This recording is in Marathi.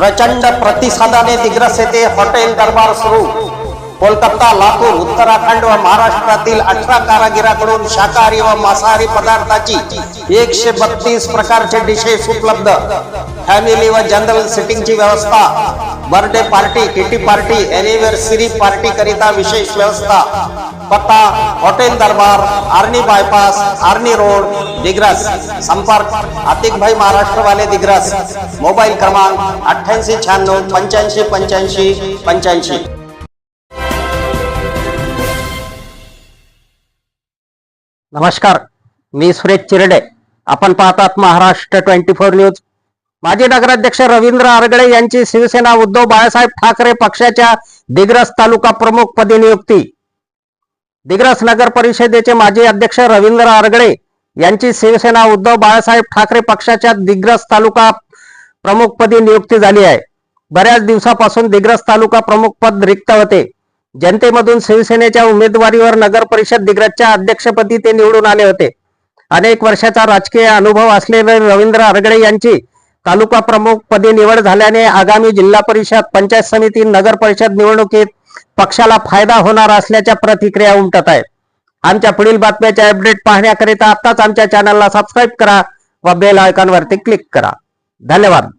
प्रचंड प्रतिसादाने दिग्रस येथे हॉटेल दरबार सुरू. कोलकाता लातूर उत्तराखंड व महाराष्ट्रातील अठरा कारागिराकडून शाकाहारी व मांसाहारी पदार्थाची एकशे बत्तीस प्रकारचे डिशेस उपलब्ध. फॅमिली व जनरल सिटिंगची व्यवस्था birthday party kitty party anniversary party करिता विशेष व्यवस्था. पत्ता hotel Darbar Arni bypass Arni road Digras. संपर्क आतिक भाई महाराष्ट्र दिग्रस. मोबाईल क्रमांक अठ्ठ्याऐंशी शहाण्णव पंच्याऐंशी पंच्याऐंशी पंच्याऐंशी. नमस्कार मी सुरेश चिरडे. आपण पाहतात महाराष्ट्र ट्वेंटी फोर न्यूज. माजी नगराध्यक्ष रवींद्र आरगडे यांची शिवसेना उद्धव बाळासाहेब ठाकरे पक्षाच्या दिग्रस तालुका प्रमुख पदी नियुक्ती. दिग्रस नगर परिषदेचे माजी अध्यक्ष रवींद्र आरगडे यांची शिवसेना उद्धव बाळासाहेब ठाकरे पक्षाच्या दिग्रस तालुका प्रमुखपदी नियुक्ती झाली आहे. बऱ्याच दिवसापासून दिग्रस तालुका प्रमुख पद रिक्त होते. जनतेमधून शिवसेनेच्या उमेदवारीवर नगर परिषद दिग्रसच्या अध्यक्षपदी ते निवडून आले होते. अनेक वर्षाचा राजकीय अनुभव असलेले रवींद्र आरगडे यांची तालुका प्रमुख पदी निवड झाल्याने आगामी जिल्हा परिषद पंचायत समिती नगर परिषद निवडणुकीत पक्षाला फायदा होणार असल्याच्या प्रतिक्रिया उमटत आहेत. आमच्या पुढील बातम्याचे अपडेट पाहण्याकरिता आताच आमच्या चॅनलला सबस्क्राईब करा व बेल आयकॉनवरती क्लिक करा. धन्यवाद.